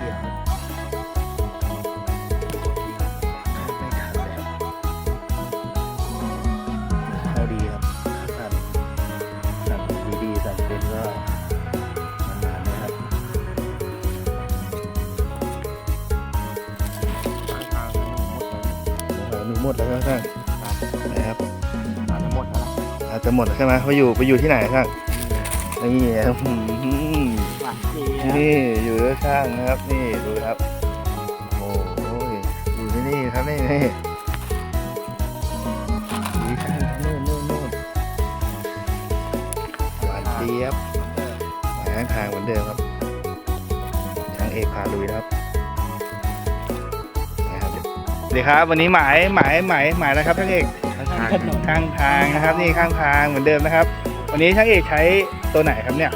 เดียวเข้าดีครับสั่นสั่นดีๆสั่นเป็นก็นานนะครับหนูหมดแล้วครับอาจจะหมดแล้วใช่ไหมไปอยู่ไปอยู่ที่ไหนครับนี่ นี่อยู่ข้างนะครับ นี่ดูครับ โอ้ยอยู่ที่นี่ครับนี่นี่อยู่ข้างนู่นนู่นนู่นหวานเจี๊ยบหมายทางเหมือนเดิมครับช่างเอกพาลุยครับสวัสดีครับวันนี้หมายหมายหมายหมายนะครับช่างเอกถนนข้างทางนะครับ นี่ข้างทางเหมือนเดิมนะครับ วันนี้ช่างเอกใช้ตัวไหนครับเนี่ย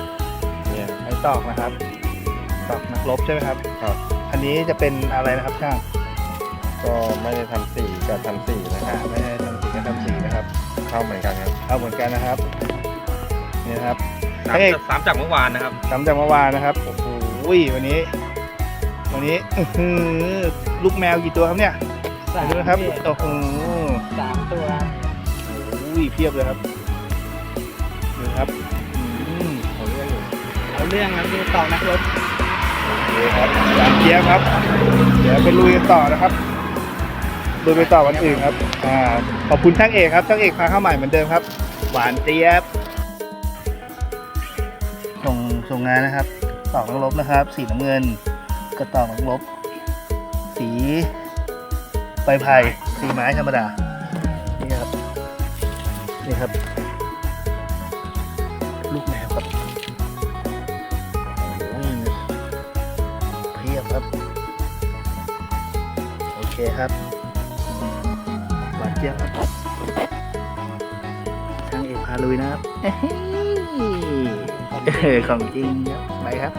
เนี่ยใช้ตอกนะครับตอกนักรบใช่ไหมครับ ครับ อันนี้จะเป็นอะไรนะครับช่างก็ไม่ได้ทำสีกับทำสีนะคอ่ารับไม่ได้ทำสีกับทำสีนะครับเข้าเหมือนกันครับ เอาเหมือนกันนะครับนี่นะครับ สามเฮ้ยสามจากเมื่อวานนะครับ ทำจากเมื่อวานนะครับโอ้โหวันนี้ วันนี้อื้อหือลูกแมวกี่ตัวครับเนี่ยดูนะครับโอ้โห สามตัว อุ้ยเพียบเลยครับดูครับ เอาเรื่องแล้วดูต่อนักรบโอเคครับหวานเจี๊ยบครับ เดี๋ยวไปลุยกันต่อนะครับลุยไปต่อวันอื่นครับอ่าขอบคุณช่างเอกครับช่างเอกพาเข้าใหม่เหมือนเดิมครับ หวานเจี๊ยบส่งส่งงานนะครับตอกนักลบนะครับ สีน้ำเงินกระตอกนักลบสีใบไผ่สีไม้ธรรมดานี่ครับนี่ครับ เคครับหวานเจี๊ยบครับช่างเอกพาลุยนะครับเอ้ยของจริงครับไปครับ